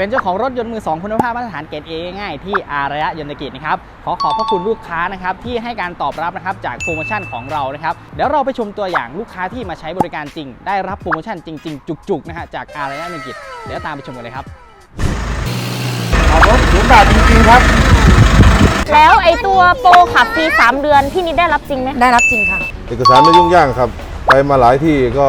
เป็นเจ้าของรถยนต์มือสองคุณภาพมาตรฐานเกรด A ง่ายๆที่อารยะยนตกิจนะครับ ขอขอบพระคุณลูกค้านะครับที่ให้การตอบรับนะครับจากโปรโมชั่นของเรานะครับ เดี๋ยวเราไปชมตัวอย่างลูกค้าที่มาใช้บริการจริง ได้รับโปรโมชั่นจริง ๆ จุกๆนะฮะจากอารยะยนตกิจเดี๋ยวตามไปชมกันเลยครับขับรถศูนย์บาทจริงๆครับแล้วไอตัวโปรขับฟรี3 เดือนพี่นิดได้รับจริงไหมได้รับจริงค่ะ เอกสารไม่ยุ่งยากครับ ไปมาหลายที่ก็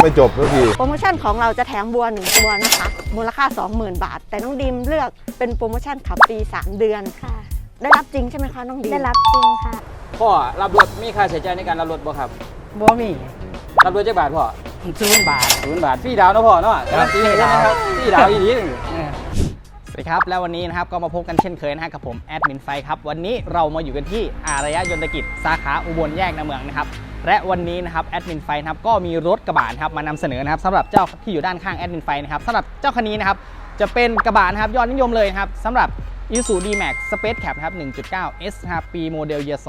ไม่จบสักทีโปรโมชั่นของเราจะแถมบัวหนึ่งตัวนะคะ มูลค่า 20,000 บาท แต่น้องดีมเลือกเป็นโปรโมชั่นขับฟรี3 เดือน ค่ะ ได้รับจริงใช่ไหมคะน้องดีมได้รับจริงค่ะ พ่อรับรถมีค่าใช้จ่ายในการรับรถบ่ครับบ่มีรับรถจักบาทพ่อศูนย์บาทศูนย์บาทฟรีดาวน์นะพ่อเนาะการันตีเลยนะครับฟรีดาวน์อีกนิดนึงเออสวัสดีครับ แล้ววันนี้นะครับก็มาพบกันเช่นเคยนะฮะกับผมแอดมินไฟครับ วันนี้เรามาอยู่กันที่อารยะยนตกิจสาขาอุบลแยกนาเมืองนะครับ และวันนี้นะครับแอดมินไฟนะครับก็มีรถกระบะนะครับมานำเสนอนะครับสำหรับเจ้าที่อยู่ด้านข้างแอดมินไฟนะครับสำหรับเจ้าคันนี้นะครับจะเป็นกระบะนะครับยอดนิยมเลยนะครับสำหรับ i s u D-Max Space Cap นะครับ 1.9 S นะครับ ปีโมเดล year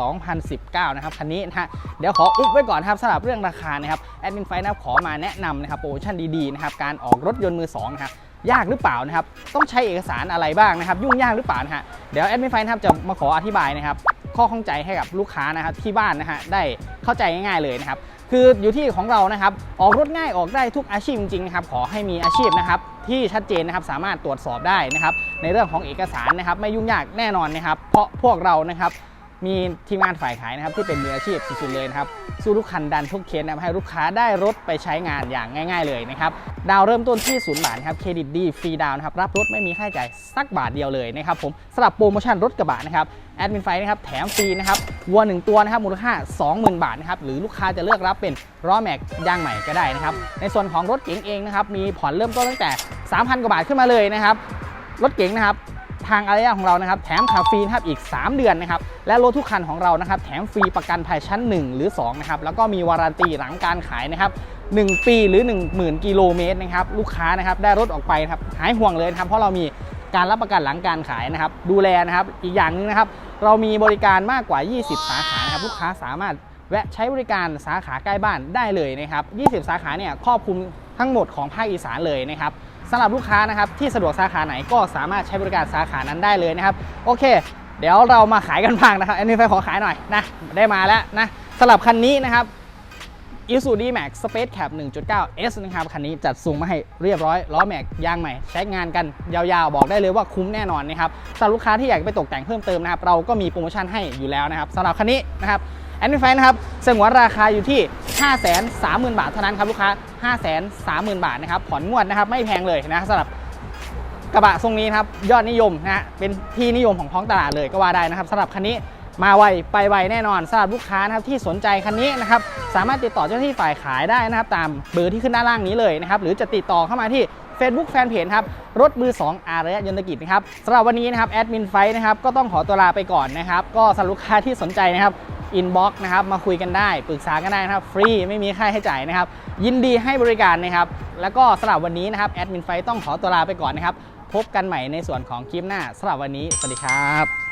2019 นะครับ คันนี้นะฮะ เดี๋ยวขออุบไว้ก่อนครับสำหรับเรื่องราคานะครับ แอดมินไฟนะครับขอมาแนะนำนะครับ โปรโมชั่นดีๆ นะครับ การออกรถยนต์มือ2นะครับ ยากหรือเปล่านะครับ ต้องใช้เอกสารอะไรบ้างนะครับ ยุ่งยากหรือเปล่านะฮะ เดี๋ยวแอดมินไฟนะครับจะมาขออธิบายนะครับ ข้อข้องใจให้กับลูกค้านะครับที่บ้านนะฮะ ได้ เข้าใจง่ายๆเลยนะครับ คืออยู่ที่ของเรานะครับ ออกรถง่ายออกได้ทุกอาชีพจริงๆนะครับ ขอให้มีอาชีพนะครับที่ชัดเจนนะครับสามารถตรวจสอบได้นะครับ ในเรื่องของเอกสารนะครับ ไม่ยุ่งยากแน่นอนนะครับ เพราะพวกเรานะครับ มีทีมงานฝ่ายขายนะครับที่เป็นมืออาชีพสุดๆเลยนะครับสู้ทุกคันดันทุกเคสนะครับให้ลูกค้าได้รถไปใช้งานอย่างง่าย ๆ เลยนะครับดาวเริ่มต้นที่ศูนย์บาทครับเครดิตดีฟรีดาวนะครับรับรถไม่มีค่าใช้จ่ายสักบาทเดียวเลยนะครับผมสำหรับโปรโมชั่นรถกระบะนะครับแอดมินไฟนะครับแถมฟรีนะครับวัวหนึ่งตัวนะครับมูลค่า 20,000 บาทนะครับหรือลูกค้าจะเลือกรับเป็นล้อแม็กย่างใหม่ก็ได้นะครับในส่วนของรถเก๋งเองนะครับมีผ่อนเริ่มต้นตั้งแต่ 3,000 กว่าบาทขึ้นมาเลยนะครับรถเก๋งนะครับ ทางอารยะของเรานะครับแถมขับฟรีนะครับอีก 3 เดือนนะครับและรถทุกคันของเรานะครับแถมฟรีประกันภัยชั้น 1 หรือ2นะครับแล้วก็มีวารันตีหลังการขายนะครับ1 ปีหรือ 10,000 กิโลเมตรนะครับลูกค้านะครับได้รถออกไปครับหายห่วงเลยครับเพราะเรามีการรับประกันหลังการขายนะครับดูแลนะครับอีกอย่างหนึงนะครับเรามีบริการมากกว่า 20 สาขาครับลูกค้าสามารถแวะใช้บริการสาขาใกล้บ้านได้เลยนะครับ 20 สาขาเนี่ยครอบคลุมทั้งหมดของภาคอีสานเลยนะครับ สำหรับลูกค้านะครับที่สะดวกสาขาไหนก็สามารถใช้บริการสาขานั้นได้เลยนะครับ โอเค เดี๋ยวเรามาขายกันบ้างนะครับ อันนี้ไฟขอขายหน่อยนะได้มาแล้วนะสำหรับคันนี้นะครับ i s u d Max Space Cap 1.9 S นะครับคันนี้จัดส่งมาให้เรียบร้อยล้อแม็กยางใหม่ ใช้งานกันยาวๆ บอกได้เลยว่าคุ้มแน่นอนนะครับสำหรับลูกค้าที่อยากไปตกแต่งเพิ่มเติมนะครับ เราก็มีโปรโมชั่นให้อยู่แล้วนะครับสำหรับคันนี้นะครับแอนด์ไฟนะครับสงวนราคาอยู่ที่ 530,000 บาทเท่านั้นครับลูกค้า 530,000 บาทนะครับผ่อนงวดนะครับไม่แพงเลยนะสำหรับกระบะทรงนี้นะครับยอดนิยมนะเป็นที่นิยมของท้องตลาดเลยก็ว่าได้นะครับสำหรับคันนี้มาไวไปไวแน่นอนสำหรับลูกค้านะครับที่สนใจคันนี้นะครับสามารถติดต่อเจ้าหน้าที่ฝ่ายขายได้นะครับ ตามเบอร์ที่ขึ้นด้านล่างนี้เลยนะครับหรือจะติดต่อเข้ามาที่ Facebook Fanpage ครับรถมือ 2 อารยะยนตกิจนะครับสำหรับวันนี้นะครับแอดมินไฟนะครับก็ต้องขอตัวลาไปก่อนนะครับ ก็สำหรับลูกค้าที่สนใจนะครับ อินบ็อกซ์นะครับมาคุยกันได้ปรึกษากันได้นะครับฟรีไม่มีค่าใช้จ่ายนะครับ ยินดีให้บริการนะครับ แล้วก็สำหรับวันนี้นะครับแอดมินไฟต้องขอตัวลาไปก่อนนะครับ พบกันใหม่ในส่วนของคลิปหน้าสำหรับวันนี้ สวัสดีครับ